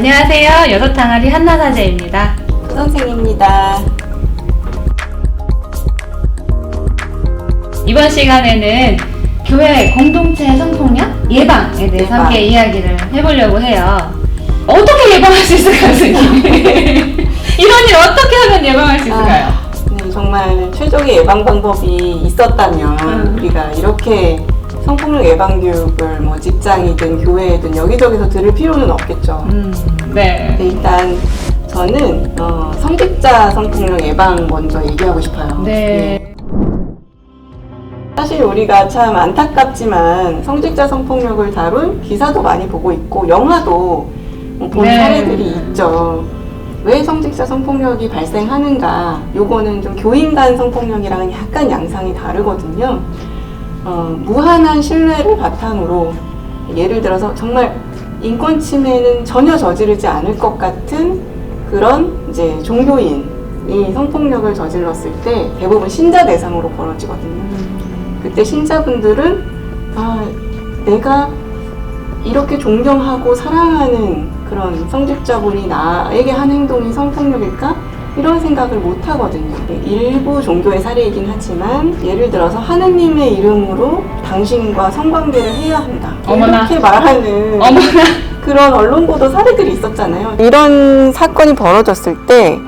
안녕하세요. 여섯 항아리 한나사제입니다. 선생입니다. 이번 시간에는 교회 공동체 성폭력 예방에 대해서 예방. 함께 이야기를 해보려고 해요. 어떻게 예방할 수 있을까요, 선생님? 이런 일 어떻게 하면 예방할 수 있을까요? 아, 네, 정말 최적의 예방 방법이 있었다면 음. 우리가 이렇게 성폭력 예방 교육을 뭐 직장이든 교회든 여기저기서 들을 필요는 없겠죠. 음, 네. 네, 일단 저는 어, 성직자 성폭력 예방 먼저 얘기하고 싶어요. 네. 사실 우리가 참 안타깝지만 성직자 성폭력을 다룬 기사도 많이 보고 있고 영화도 뭐본 네. 사례들이 있죠. 왜 성직자 성폭력이 발생하는가? 요거는 좀 교인 간 성폭력이랑은 약간 양상이 다르거든요. 어, 무한한 신뢰를 바탕으로 예를 들어서 정말 인권 침해는 전혀 저지르지 않을 것 같은 그런 이제 종교인이 성폭력을 저질렀을 때 대부분 신자 대상으로 벌어지거든요. 그때 신자분들은 아 내가 이렇게 존경하고 사랑하는 그런 성직자분이 나에게 한 행동이 성폭력일까? 이런 생각을 못 하거든요. 일부 종교의 사례이긴 하지만 예를 들어서 하느님의 이름으로 당신과 성관계를 해야 한다. 어머나. 이렇게 말하는 어머나. 그런 언론 보도 사례들이 있었잖아요. 이런 사건이 벌어졌을 때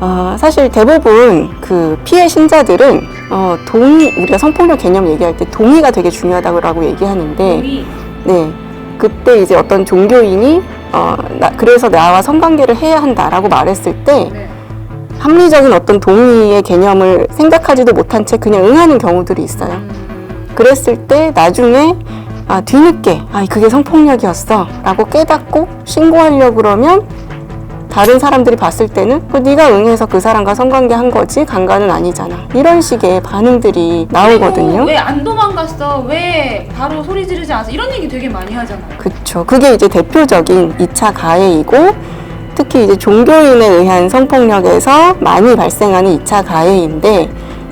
어, 사실 대부분 그 피해 신자들은 어, 동의 우리가 성폭력 개념 얘기할 때 동의가 되게 중요하다고 얘기하는데 네 그때 이제 어떤 종교인이 어, 나, 그래서 나와 성관계를 해야 한다라고 말했을 때 네. 합리적인 어떤 동의의 개념을 생각하지도 못한 채 그냥 응하는 경우들이 있어요. 음, 그랬을 때 나중에 아, 뒤늦게 아 그게 성폭력이었어 라고 깨닫고 신고하려고 그러면 다른 사람들이 봤을 때는 그 네가 응해서 그 사람과 성관계 한 거지 강간은 아니잖아 이런 식의 반응들이 나오거든요 왜 안 도망갔어? 왜 바로 소리 지르지 않았어? 이런 얘기 되게 많이 하잖아요. 그쵸 그게 이제 대표적인 2차 가해이고 특히 이제 종교인에 의한 성폭력에서 많이 발생하는 2차 가해인데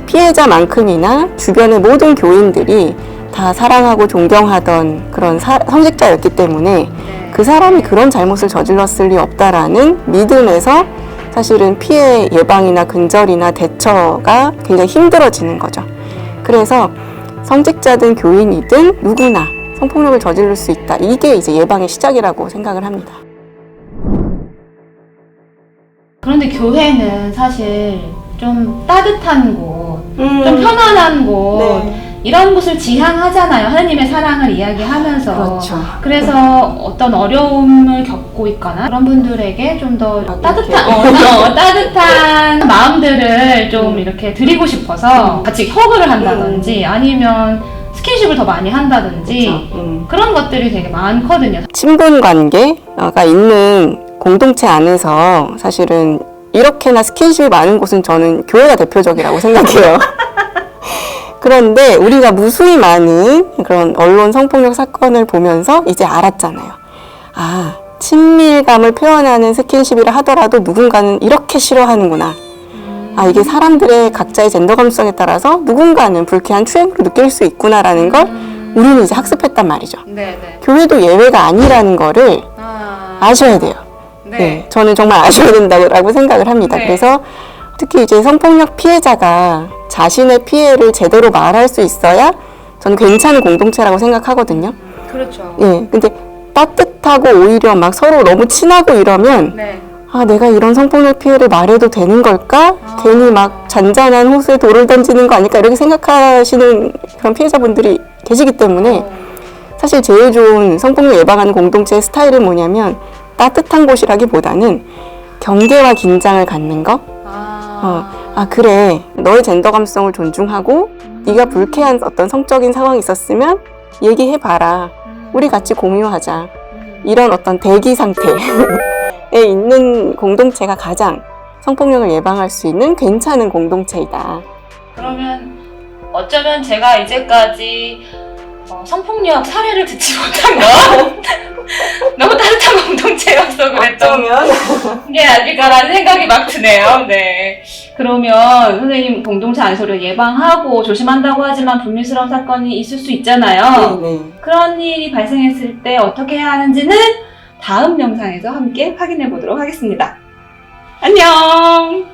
피해자만큼이나 주변의 모든 교인들이 다 사랑하고 존경하던 그런 사- 성직자였기 때문에 네. 그 사람이 그런 잘못을 저질렀을 리 없다라는 믿음에서 사실은 피해 예방이나 근절이나 대처가 굉장히 힘들어지는 거죠. 그래서 성직자든 교인이든 누구나 성폭력을 저지를 수 있다. 이게 이제 예방의 시작이라고 생각을 합니다. 그런데 교회는 사실 좀 따뜻한 곳, 음. 좀 편안한 곳, 네. 이런 곳을 지향하잖아요. 하나님의 사랑을 이야기하면서. 그렇죠. 그래서 어떤 어려움을 겪고 있거나 그런 분들에게 좀 더 아, 따뜻한. 어, 어, 따뜻한 마음들을 좀 음. 이렇게 드리고 싶어서 같이 허그를 한다든지 아니면 스킨십을 더 많이 한다든지 그렇죠. 음. 그런 것들이 되게 많거든요. 친분 관계가 있는 공동체 안에서 사실은 이렇게나 스킨십이 많은 곳은 저는 교회가 대표적이라고 생각해요. 그런데 우리가 무수히 많은 그런 언론 성폭력 사건을 보면서 이제 알았잖아요. 아, 친밀감을 표현하는 스킨십이라 하더라도 누군가는 이렇게 싫어하는구나. 아, 이게 사람들의 각자의 젠더 감성에 따라서 누군가는 불쾌한 추행으로 느낄 수 있구나라는 걸 우리는 이제 학습했단 말이죠. 네네. 교회도 예외가 아니라는 거를 아, 아셔야 돼요. 네. 저는 정말 아셔야 된다고 생각을 합니다. 네. 그래서 특히 이제 성폭력 피해자가 자신의 피해를 제대로 말할 수 있어야 저는 괜찮은 공동체라고 생각하거든요. 그렇죠. 예. 근데 따뜻하고 오히려 막 서로 너무 친하고 이러면 네. 아, 내가 이런 성폭력 피해를 말해도 되는 걸까? 아. 괜히 막 잔잔한 호수에 돌을 던지는 거 아닐까? 이렇게 생각하시는 그런 피해자분들이 계시기 때문에 어, 사실 제일 좋은 성폭력 예방하는 공동체의 스타일은 뭐냐면 따뜻한 곳이라기보다는 경계와 긴장을 갖는 거. 아, 어, 아 그래 너의 젠더 감성을 존중하고 네가 불쾌한 어떤 성적인 상황이 있었으면 얘기해 봐라. 음, 우리 같이 공유하자. 음. 이런 어떤 대기 상태에 있는 공동체가 가장 성폭력을 예방할 수 있는 괜찮은 공동체이다. 그러면 어쩌면 제가 이제까지 어, 성폭력 사례를 듣지 못한 건 너무 따뜻한 공 동체여서 그랬던 게 아닐까라는 생각이 막 드네요. 네. 그러면 선생님 공동체 우리가 예방하고 조심한다고 하지만 불미스러운 사건이 있을 수 있잖아요. 네, 네. 그런 일이 발생했을 때 어떻게 해야 하는지는 다음 영상에서 함께 확인해 보도록 하겠습니다. 안녕!